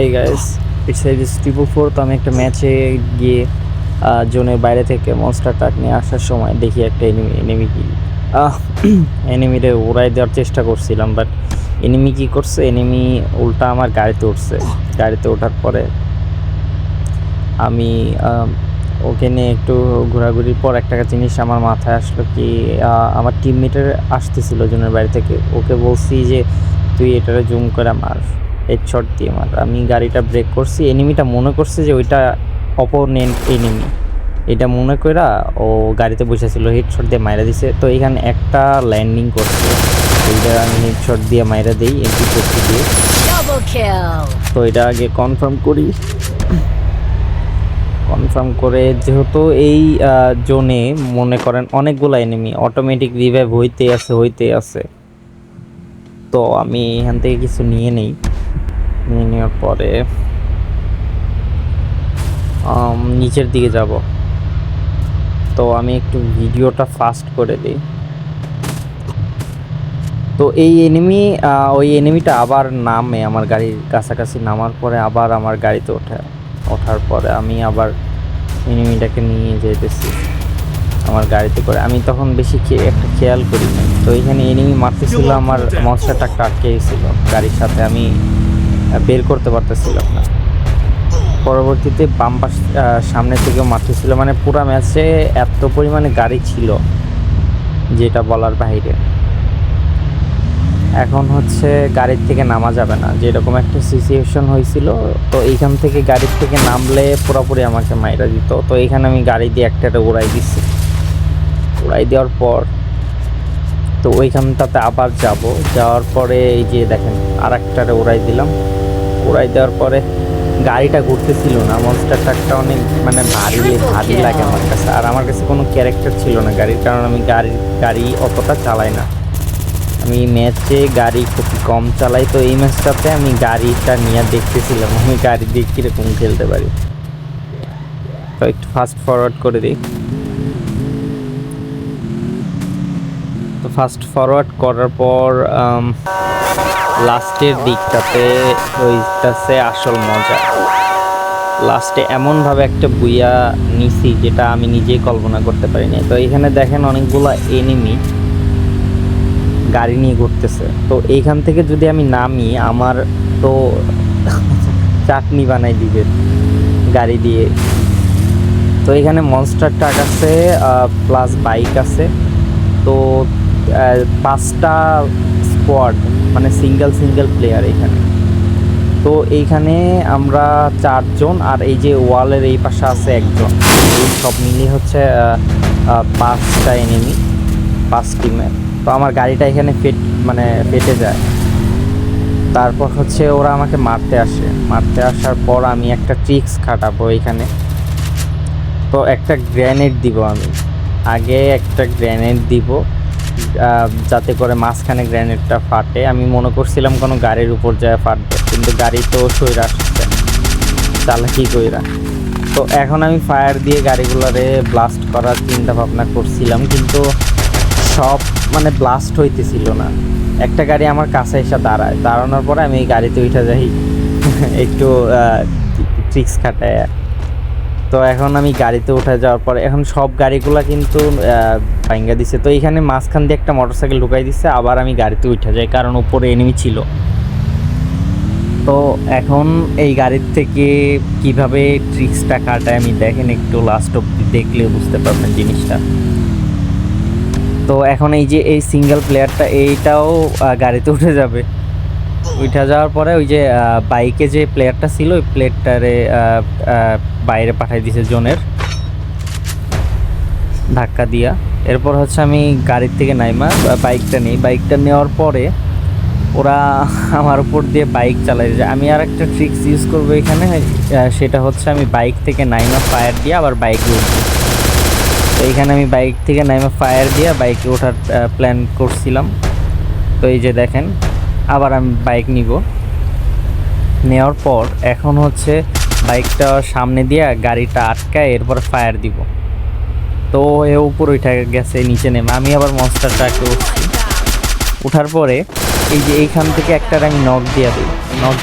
এই guys it's is triple four তো আমি একটা ম্যাচে গিয়ে জোনের বাইরে থেকে মনস্টার টাক নিয়ে আসার সময় দেখি একটা এনিমি এনিমি কি। এনিমিরে উড়াই দেওয়ার চেষ্টা করছিলাম বাট এনিমি কি করছে? এনিমি উল্টা আমার গাড়িতে উঠছে। গাড়িতে ওঠার পরে আমি ওকে নিয়ে একটু ঘোরাঘুরির পর একটা জিনিস আমার মাথায় আসলো কি আমার টিমমেটের আসতেছিল জনের বাড়ি থেকে। ওকে বলছি যে, তুই এটারে জুম করে মার। হেডশট দিয়ে মার আমি গাড়িটা ব্রেক করছি এনিমিটা মনে করছে যে ওইটা অপোনেন্ট এনিমি এটা মনে কইরা ও গাড়িতে বসেছিল হেডশট দিয়ে মাইরা দিছে। তো এখানে একটা ল্যান্ডিং করছে। এইটা আমি হেডশট দিয়ে মাইরা দিই এমপি করতে দিয়ে. তো এটা আগে কনফার্ম করি। কনফার্ম করে যেহেতু এই জোনে মনে করেন অনেকগুলো এনিমি অটোমেটিক রিভাইভ হইতে আছে হইতে আছে। তো আমি এখান থেকে কিছু নিয়ে নেই। নিয়ে নেওয়ার পরে নিচের দিকে যাব। তো আমি একটু ভিডিওটা ফাস্ট করে দিই। তো এই এনিমি ওই এনিমিটা আবার নামে আমার গাড়ির কাছাকাছি নামার পরে আবার আমার গাড়িতে ওঠে। ওঠার পরে আমি আবার এনিমিটাকে নিয়ে যেতেছি আমার গাড়িতে করে। আমি তখন বেশি একটা খেয়াল করি তো এখানে এনিমি মারতেছিল আমার মনস্টারটা আটকে গেছিল গাড়ির সাথে। আমি বের করতে পারতেছিলাম না। পরবর্তীতে বাম পাশ আহ, সামনে থেকেও মারতেছিল মানে পুরো ম্যাচে এত পরিমাণে গাড়ি ছিল যেটা বলার বাইরে এখন হচ্ছে গাড়ির থেকে নামা যাবে না। যেরকম একটা সিচুয়েশন হয়েছিল তো এইখান থেকে গাড়ির থেকে নামলে পুরোপুরি আমাকে মাইরা দিত। তো এইখানে আমি গাড়ি দিয়ে একটা উড়াই দিচ্ছি উড়াই দেওয়ার পর তো ওইখানটাতে আবার যাব। যাওয়ার পরে এই যে দেখেন আর একটারে উড়াই দিলাম। উড়াই দেওয়ার পরে গাড়িটা ঘুরতেছিল না মনস্টার ট্রাকটা অনেক মানে ভারী ভারী লাগে আমার কাছে। আর আমার কাছে কোনো ক্যারেক্টার ছিল না গাড়ির কারণ আমি গাড়ি গাড়ি অতটা চালাই না। আমি ম্যাচে গাড়ি খুব কম চালাই তো এই ম্যাচটাতে আমি গাড়িটা নিয়ে দেখতেছিলাম আমি গাড়ি দিয়ে কীরকম খেলতে পারি। তো একটু ফাস্ট ফরওয়ার্ড করে দিই। তো ফাস্ট ফরওয়ার্ড করার পর লাস্টের দিকটাতে ওইটাছে আসল মজা। লাস্টে এমনভাবে একটা বুইয়া নিছি যেটা আমি নিজেই কল্পনা করতে পারিনি তো এখানে দেখেন অনেকগুলো এনিমি গাড়ি নিয়ে ঘুরতেছে। তো এইখান থেকে যদি আমি নামি, আমার তো চাটনি বানাই দিবে গাড়ি দিয়ে। তো এখানে মনস্টার ট্রাক আছে প্লাস বাইক আছে। তো পাঁচটা স্কোয়াড মানে সিঙ্গেল সিঙ্গেল প্লেয়ার এখানে। তো এইখানে আমরা চারজন আর এই যে ওয়ালের এই পাশে আছে একজন। এই সব মিলিয়ে হচ্ছে পাঁচটা এনিমি পাঁচ টিমের তো আমার গাড়িটা এখানে ফেট মানে ফেটে যায়। তারপর হচ্ছে ওরা আমাকে মারতে আসে। মারতে আসার পর আমি একটা ট্রিক্স খাটাবো এখানে। তো একটা গ্র্যানেড দিব আমি। আগে একটা গ্র্যানেড দিব। যাতে করে মাঝখানে গ্র্যানেডটা ফাটে। আমি মনে করছিলাম কোনো গাড়ির উপর যায় ফাটবে, কিন্তু গাড়ি তো সইরা আসছে। চালাকি কইরা। তো এখন আমি ফায়ার দিয়ে গাড়িগুলোরে ব্লাস্ট করার চিন্তা ভাবনা করছিলাম, কিন্তু সব মানে ব্লাস্ট হইতেছিল না। একটা গাড়ি আমার কাছে এসে দাঁড়ায়, দাঁড়ানোর পরে আমি এই গাড়িতে উঠে যাই। একটু ট্রিক্স খাটায় তো এখন আমি গাড়িতে উঠে যাওয়ার পর এখন সব গাড়িগুলো কিন্তু ভাঙ্গা দিছে। তো এখানে মাঝখান দিয়ে একটা মোটরসাইকেল ঢুকাই দিচ্ছে আবার আমি গাড়িতে উঠে যাই কারণ উপরে এনিমি ছিল। তো এখন এই গাড়ির থেকে কীভাবে ট্রিক্সটা কাটায় আমি দেখেন, একটু লাস্ট অব্দি দেখলে বুঝতে পারবেন জিনিসটা। তো এখন এই যে এই সিঙ্গেল প্লেয়ারটা এইটাও গাড়িতে উঠে যাবে। উঠে যাওয়ার পরে ওই যে বাইকে যে প্লেয়ারটা ছিল, ওই প্লেয়ারটারে বাইরে পাঠাই দিয়েছে জোনের। ধাক্কা দিয়া। এরপর হচ্ছে আমি গাড়ির থেকে নাইমা বাইকটা নিই। বাইকটা নেওয়ার পরে ওরা আমার উপর দিয়ে বাইক চালাই যায় আমি আর একটা ট্রিক্স ইউজ করব এখানে সেটা হচ্ছে আমি বাইক থেকে নাইমা ফায়ার দিয়ে আবার বাইকে উঠবো তো এইখানে আমি বাইক থেকে নাইমা ফায়ার দিয়ে বাইকে ওঠার প্ল্যান করছিলাম। তো এই যে দেখেন আবার আমি বাইক নিব। নেওয়ার পর এখন হচ্ছে বাইকটা সামনে দিয়ে গাড়িটা আটকায় এরপর ফায়ার দিব। তো এ উপর ওইটা গেছে, নিচে নেমে। আমি আবার মনস্টারটাকে উঠছি। উঠার পরে এই যে এইখান থেকে একটা আমি নখ দিয়ে দিই। নক